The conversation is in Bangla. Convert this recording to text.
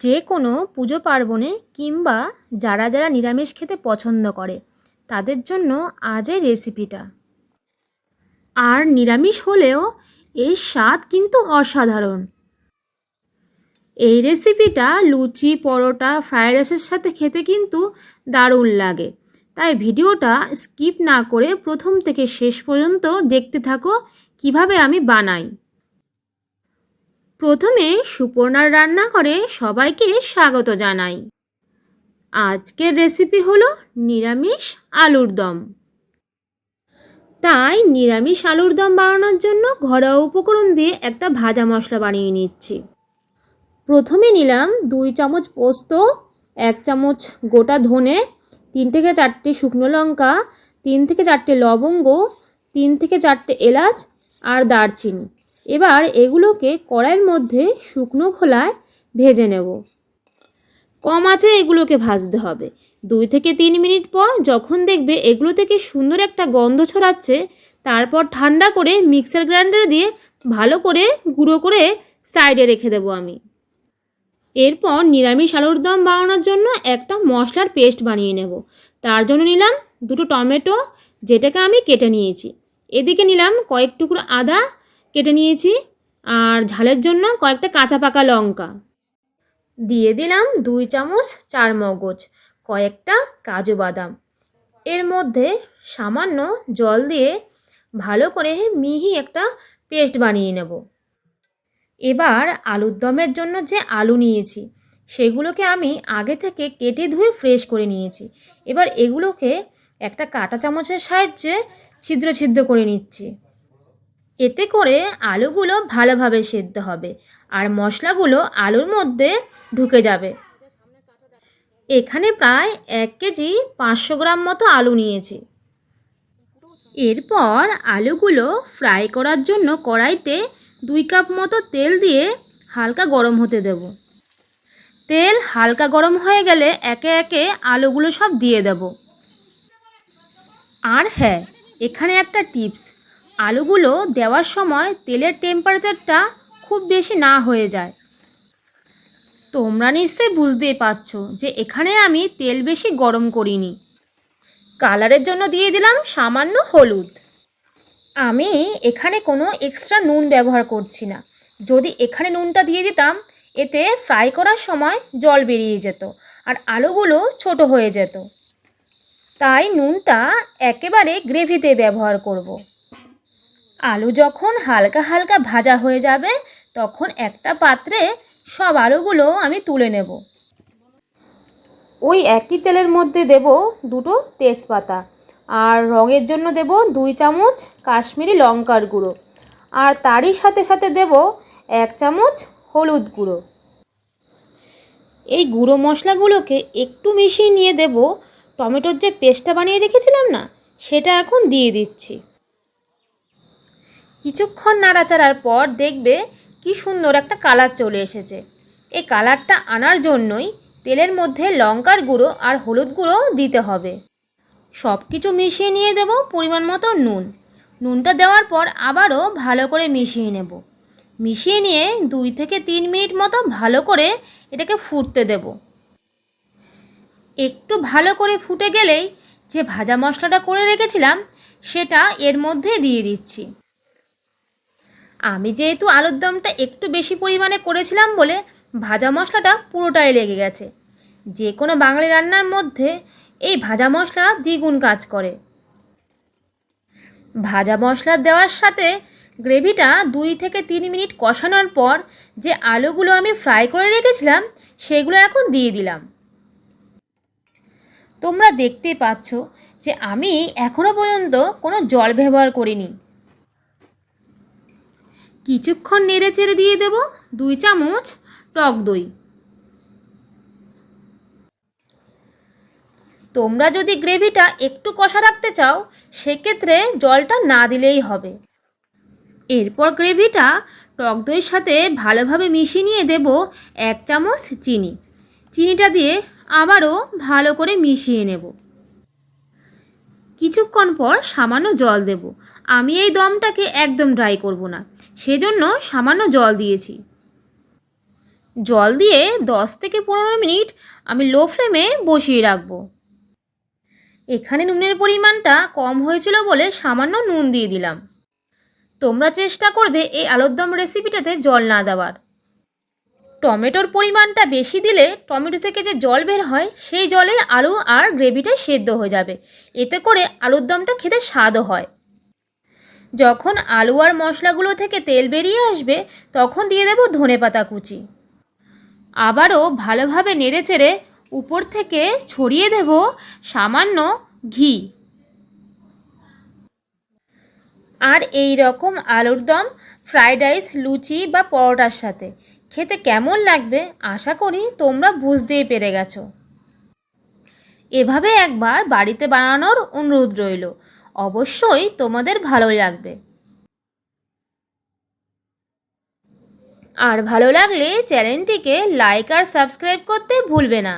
যে কোনো পুজো পার্বণে কিংবা যারা যারা নিরামিষ খেতে পছন্দ করে, তাদের জন্য আজ এই রেসিপিটা আর নিরামিষ হলেও এর স্বাদ কিন্তু অসাধারণ। এই রেসিপিটা লুচি, পরোটা, ফ্রায়েড রাইসের সাথে খেতে কিন্তু দারুণ লাগে। তাই ভিডিওটা স্কিপ না করে প্রথম থেকে শেষ পর্যন্ত দেখতে থাকো, কীভাবে আমি বানাই। প্রথমে সুপর্ণার রান্নাঘরে সবাইকে স্বাগত জানাই। আজকের রেসিপি হলো নিরামিষ আলুর দম। তাই নিরামিষ আলুর দম বানানোর জন্য ঘরোয়া উপকরণ দিয়ে একটা ভাজা মশলা বানিয়ে নিচ্ছি। প্রথমে নিলাম দুই চামচ পোস্ত, এক চামচ গোটা ধনে, তিন থেকে চারটে শুকনো লঙ্কা, তিন থেকে চারটে লবঙ্গ, তিন থেকে চারটে এলাচ আর দারচিনি। এবার এগুলোকে কড়াইয়ের মধ্যে শুকনো খোলায় ভেজে নেব। কম আছে এগুলোকে ভাজতে হবে। দুই থেকে তিন মিনিট পর যখন দেখবে এগুলো থেকে সুন্দর একটা গন্ধ ছড়াচ্ছে, তারপর ঠান্ডা করে মিক্সার গ্রাইন্ডার দিয়ে ভালো করে গুঁড়ো করে সাইডে রেখে দেবো আমি। এরপর নিরামিষ আলুর দম বানানোর জন্য একটা মশলার পেস্ট বানিয়ে নেব। তার জন্য নিলাম দুটো টমেটো, যেটাকে আমি কেটে নিয়েছি। এদিকে নিলাম কয়েক টুকরো আদা কেটে নিয়েছি আর ঝালের জন্য কয়েকটা কাঁচা পাকা লঙ্কা। দিয়ে দিলাম দুই চামচ চার মগজ, কয়েকটা কাজু বাদাম। এর মধ্যে সামান্য জল দিয়ে ভালো করে মিহি একটা পেস্ট বানিয়ে নেব। এবার আলুর দমের জন্য যে আলু নিয়েছি, সেগুলোকে আমি আগে থেকে কেটে ধুয়ে ফ্রেশ করে নিয়েছি। এবার এগুলোকে একটা কাটা চামচের সাহায্যে ছিদ্র ছিদ্র করে নিচ্ছি। এতে করে আলুগুলো ভালোভাবে সেদ্ধ হবে আর মশলাগুলো আলুর মধ্যে ঢুকে যাবে। এখানে প্রায় এক কেজি পাঁচশো গ্রাম মতো আলু নিয়েছি। এরপর আলুগুলো ফ্রাই করার জন্য কড়াইতে দুই কাপ মতো তেল দিয়ে হালকা গরম হতে দেব। তেল হালকা গরম হয়ে গেলে একে একে আলুগুলো সব দিয়ে দেব। আর হ্যাঁ এখানে একটা টিপস আলুগুলো দেওয়ার সময় তেলের টেম্পারেচারটা খুব বেশি না হয়ে যায়। তোমরা নিশ্চয়ই বুঝতেই পারছ যে এখানে আমি তেল বেশি গরম করিনি। কালারের জন্য দিয়ে দিলাম সামান্য হলুদ। আমি এখানে কোনো এক্সট্রা নুন ব্যবহার করছি না। যদি এখানে নুনটা দিয়ে দিতাম, এতে ফ্রাই করার সময় জল বেরিয়ে যেত আর আলুগুলো ছোট হয়ে যেত। তাই নুনটা একেবারে গ্রেভিতে ব্যবহার করব। আলু যখন হালকা হালকা ভাজা হয়ে যাবে, তখন একটা পাত্রে সব আলুগুলো আমি তুলে নেব। ওই একই তেলের মধ্যে দেব দুটো তেজপাতা আর রঙের জন্য দেব দুই চামচ কাশ্মীরি লঙ্কার গুঁড়ো আর তারই সাথে সাথে দেব এক চামচ হলুদ গুঁড়ো। এই গুঁড়ো মশলাগুলোকে একটু মিশিয়ে নিয়ে দেব। টমেটোর যে পেস্টটা বানিয়ে রেখেছিলাম না, সেটা এখন দিয়ে দিচ্ছি। কিছুক্ষণ নাড়াচাড়ার পর দেখবে কি সুন্দর একটা কালার চলে এসেছে। এই কালারটা আনার জন্যই তেলের মধ্যে লঙ্কার গুঁড়ো আর হলুদ গুঁড়ো দিতে হবে। সব কিছু মিশিয়ে নিয়ে দেব পরিমাণ মতো নুন। নুনটা দেওয়ার পর আবারও ভালো করে মিশিয়ে নেব। মিশিয়ে নিয়ে দুই থেকে তিন মিনিট মতো ভালো করে এটাকে ফুটতে দেব। একটু ভালো করে ফুটে গেলেই যে ভাজা মশলাটা করে রেখেছিলাম, সেটা এর মধ্যে দিয়ে দিচ্ছি। আমি যেহেতু আলুর দমটা একটু বেশি পরিমাণে করেছিলাম বলে ভাজা মশলাটা পুরোটাই লেগে গেছে। যে কোনো বাঙালি রান্নার মধ্যে এই ভাজা মশলা দ্বিগুণ কাজ করে। ভাজা মশলা দেওয়ার সাথে গ্রেভিটা দুই থেকে তিন মিনিট কষানোর পর যে আলুগুলো আমি ফ্রাই করে রেখেছিলাম, সেগুলো এখন দিয়ে দিলাম। তোমরা দেখতেই পাচ্ছ যে আমি এখনও পর্যন্ত কোনো জল ব্যবহার করিনি। কিছুক্ষণ নেড়ে চেড়ে দিয়ে দেব, দুই চামচ টক দই। তোমরা যদি গ্রেভিটা একটু কষা রাখতে চাও, সেক্ষেত্রে জলটা না দিলেই হবে। এরপর গ্রেভিটা টক দইয়ের সাথে ভালোভাবে মিশিয়ে নিয়ে দেব এক চামচ চিনি। চিনিটা দিয়ে আবারও ভালো করে মিশিয়ে নেব। কিছুক্ষণ পর সামান্য জল দেব। আমি এই দমটাকে একদম ড্রাই করব না। সেজন্য সামান্য জল দিয়েছি। জল দিয়ে দশ থেকে পনেরো মিনিট আমি লো ফ্লেমে বসিয়ে রাখব। এখানে নুনের পরিমাণটা কম হয়েছিল বলে সামান্য নুন দিয়ে দিলাম। তোমরা চেষ্টা করবে এই আলুর দম রেসিপিটাতে জল না দেওয়ার। টমেটোর পরিমাণটা বেশি দিলে টমেটো থেকে যে জল বের হয়, সেই জলে আলু আর গ্রেভিটা সেদ্ধ হয়ে যাবে। এতে করে আলুর দমটা খেতে স্বাদও হয়। যখন আলু আর মশলাগুলো থেকে তেল বেরিয়ে আসবে, তখন দিয়ে দেবো ধনে পাতা কুচি। আবারও ভালোভাবে নেড়ে চেড়ে উপর থেকে ছড়িয়ে দেব সামান্য ঘি। আর এই রকম আলুর দম, ফ্রাইড রাইস, লুচি বা পরোটার সাথে। খেতে কেমন লাগবে আশা করি তোমরা বুঝতেই পেরে গেছো। এভাবে একবার বাড়িতে বানানোর অনুরোধ রইল। অবশ্যই তোমাদের ভালো লাগবে। আর ভালো লাগলে চ্যানেলটিকে লাইক আর সাবস্ক্রাইব করতে ভুলবে না।